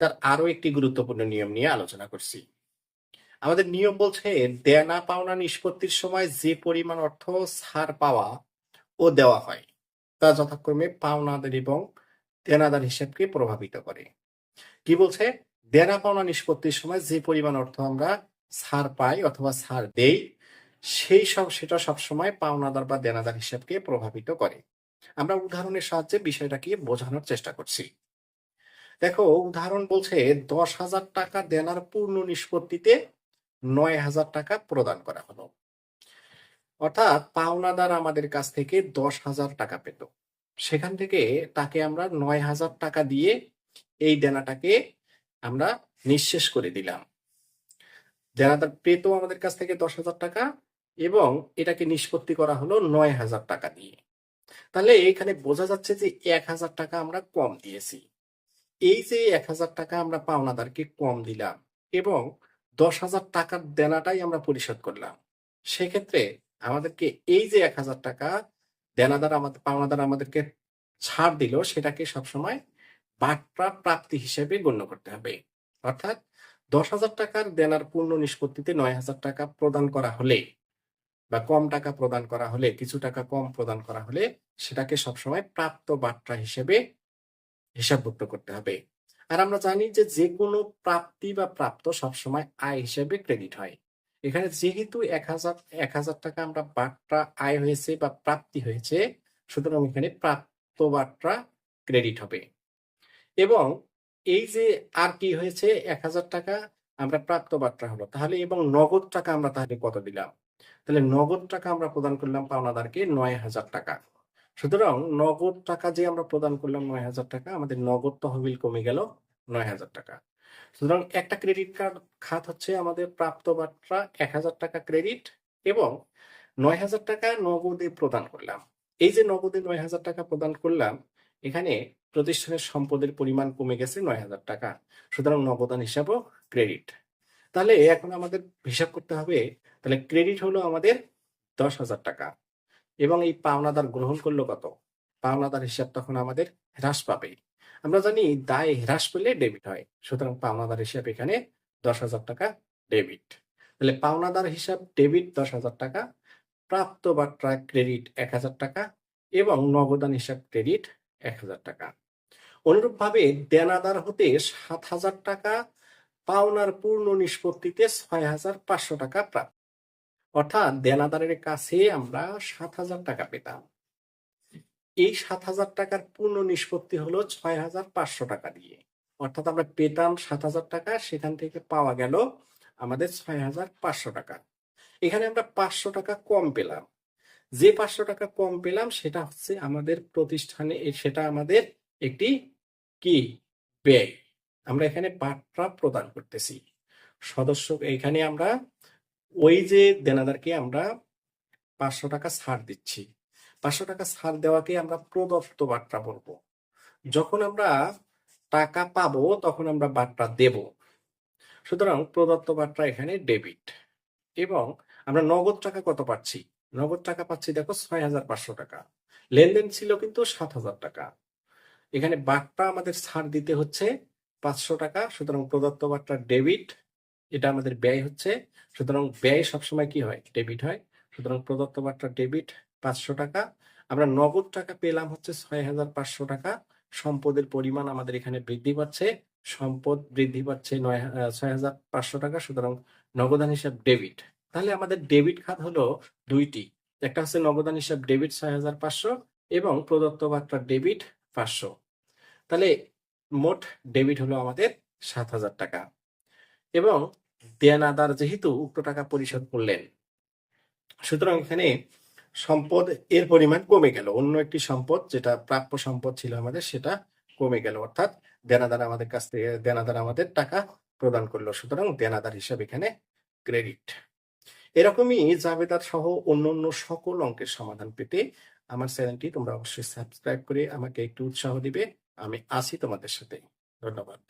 তার আরও একটি গুরুত্বপূর্ণ নিয়ম নিয়ে আলোচনা করছি। আমাদের নিয়ম বলছে দেনা পাওনা নিষ্পত্তির সময় যে পরিমাণ অর্থ ছাড় পাওয়া ও দেওয়া হয়, তা যথাক্রমে পাওনাদার এবং দেনাদার হিসেবকে প্রভাবিত করে। কি বলছে? দেনা পাওনা নিষ্পত্তির সময় যে পরিমাণ অর্থ আমরা ছাড় পাই অথবা ছাড় দেই, সেই সব, সেটা সবসময় পাওনাদার বা দেনাদার হিসাবকে প্রভাবিত করে। আমরা উদাহরণের সাহায্যে বিষয়টাকে বোঝানোর চেষ্টা করছি। দেখো, উদাহরণ বলছে দশ হাজার টাকা দেনার পূর্ণ নিষ্পত্তিতে নয় হাজার টাকা প্রদান করা হলো। অর্থাৎ পাওনাদার আমাদের কাছ থেকে দশ হাজার টাকা পেত। সেখান থেকে তাকে আমরা নয় হাজার টাকা দিয়ে এই দেনাটাকে আমরা নিঃশেষ করে দিলাম। দেনাদার পেত আমাদের কাছ থেকে দশ হাজার টাকা এবং এটাকে নিষ্পত্তি করা হলো নয় হাজার টাকা দিয়ে। তাহলে এখানে বোঝা যাচ্ছে যে এক হাজার টাকা আমরা কম দিয়েছি। এই যে এক হাজার টাকা আমরা পাওনাদারকে কম দিলাম এবং দশ হাজার টাকার দেনাটাই আমরা পরিশোধ করলাম, সেক্ষেত্রে আমাদেরকে এই যে এক হাজার টাকা দেনাদার আমাদের, পাওনাদার আমাদেরকে ছাড় দিল, সেটাকে সবসময় বাট্রা প্রাপ্তি হিসেবে গণ্য করতে হবে। অর্থাৎ দশ হাজার টাকার দেনার পূর্ণ নিষ্পত্তিতে নয় হাজার টাকা প্রদান করা হলে বা কম টাকা প্রদান করা হলে, কিছু টাকা কম প্রদান করা হলে সেটাকে সবসময় প্রাপ্ত বাট্রা হিসেবে হিসাবভুক্ত করতে হবে। আর আমরা জানি যে যে কোনো প্রাপ্তি বা প্রাপ্ত সবসময় আয় হিসেবে ক্রেডিট হয়। এখানে যেহেতু এক হাজার এক হাজার টাকা আমরা বাট্রা আয় হয়েছে বা প্রাপ্তি হয়েছে, সুতরাং এখানে প্রাপ্ত বাট্রা ক্রেডিট হবে। এবং এই যে আর কি হয়েছে, এক হাজার টাকা আমরা প্রাপ্ত বাট্রা হলো, তাহলে এবং নগদ টাকা আমরা তাহলে কত দিলাম? তাহলে নগদ টাকা আমরা প্রদান করলাম পাওনাদারকে নয় হাজার টাকা। সুতরাং নগদ টাকা যে আমরা প্রদান করলাম নয় হাজার টাকা, আমাদের নগদ তহবিল কমে গেল নয় হাজার টাকা। সুতরাং একটা ক্রেডিট কার্ড খাত হচ্ছে আমাদের প্রাপ্ত বার্তা এক হাজার টাকা ক্রেডিট এবং নয় হাজার টাকা নগদে প্রদান করলাম। এই যে নগদে নয় হাজার টাকা প্রদান করলাম, এখানে প্রতিষ্ঠানের সম্পদের পরিমাণ কমে গেছে নয় হাজার টাকা। সুতরাং নগদান হিসাবও ক্রেডিট। তাহলে এখন আমাদের হিসাব করতে হবে, তাহলে ক্রেডিট হলো আমাদের দশ হাজার টাকা। এবং এই পাওনাদার গ্রহণ করল কত? পাওনাদার হিসাব তখন আমাদের হ্রাস পাবে। আমরা জানি দায় হ্রাস পেলে ডেবিট হয়। সুতরাং পাওনাদার হিসাব এখানে দশ হাজার টাকা ডেবিট তাহলে পাওনাদার হিসাব ডেবিট দশ হাজার টাকা, প্রাপ্ত বাট্রা ক্রেডিট এক হাজার টাকা এবং নগদান হিসাব ক্রেডিট এক হাজার টাকা। অনুরূপভাবে দেনাদার হতে সাত হাজার টাকা, পাওনার পূর্ণ নিষ্পত্তিতে ছয় হাজার পাঁচশো টাকা প্রাপ্ত। অর্থাৎ দেনাদারের কাছে আমরা সাত হাজার টাকা পেতাম। এই সাত হাজার টাকার পূর্ণ নিষ্পত্তি হলো ছয় হাজার পাঁচশো টাকা দিয়ে। অর্থাৎ আমরা পেতাম সাত হাজার টাকা, সেখান থেকে পাওয়া গেল আমাদের ছয় হাজার পাঁচশো টাকা। এখানে আমরা পাঁচশো টাকা কম পেলাম। যে পাঁচশো টাকা কম পেলাম, সেটা হচ্ছে আমাদের প্রতিষ্ঠানে, সেটা আমাদের একটি কি? ব্যয়। আমরা এখানে বাট্রা প্রদান করতেছি। সদস্য, এখানে আমরা ওই যে দেনাদারকে আমরা পাঁচশো টাকা ছাড় দিচ্ছি, পাঁচশো টাকা ছাড় দেওয়াকে আমরা প্রদত্ত বার্তা বলব। যখন আমরা টাকা পাবো তখন আমরা বাট্রা দেব। সুতরাং প্রদত্ত বার্তা এখানে ডেবিট। এবং আমরা নগদ টাকা কত পাচ্ছি? নগদ টাকা পাচ্ছি দেখো ছয় হাজার পাঁচশো টাকা। লেনদেন ছিল কিন্তু সাত হাজার টাকা। এখানে বাট্রা আমাদের ছাড় দিতে হচ্ছে পাঁচশো টাকা, সুতরাং প্রদত্ত বার্তা ডেবিট এটা আমাদের ব্যয় হচ্ছে। সুতরাং ব্যয় সবসময় কি হয়? ডেবিট হয়। সুতরাং প্রদত্ত বাট্রা ডেবিট পাঁচশো টাকা। আমরা নগদ টাকা পেলাম হচ্ছে ছয় হাজার পাঁচশো টাকা। সম্পদের পরিমাণ আমাদের এখানে বৃদ্ধি পাচ্ছে। সম্পদ বৃদ্ধি পাচ্ছে নয় ছয় হাজার পাঁচশো টাকা। সুতরাং নগদান হিসাব ডেবিট তাহলে আমাদের ডেবিট খাত হলো দুইটি। একটা হচ্ছে নগদান হিসাব ডেবিট ছয় হাজার পাঁচশো এবং প্রদত্ত বাট্রা ডেবিট পাঁচশো। তাহলে মোট ডেবিট হলো আমাদের সাত হাজার টাকা। এবং দেনাদার যেহেতু উক্ত টাকা পরিশোধ করলেন, সুতরাং এখানে সম্পদ এর পরিমাণ কমে গেল। অন্য একটি সম্পদ যেটা প্রাপ্য সম্পদ ছিল আমাদের, সেটা কমে গেল। অর্থাৎ দেনাদার আমাদের কাছ থেকে, দেনাদার আমাদের টাকা প্রদান করল। সুতরাং দেনাদার হিসাব এখানে ক্রেডিট এরকমই জাবেদার সহ অন্য অন্য সকল অঙ্কের সমাধান পেতে আমার চ্যানেলটি তোমরা অবশ্যই সাবস্ক্রাইব করে আমাকে একটু উৎসাহ দিবে। আমি আছি তোমাদের সাথে। ধন্যবাদ।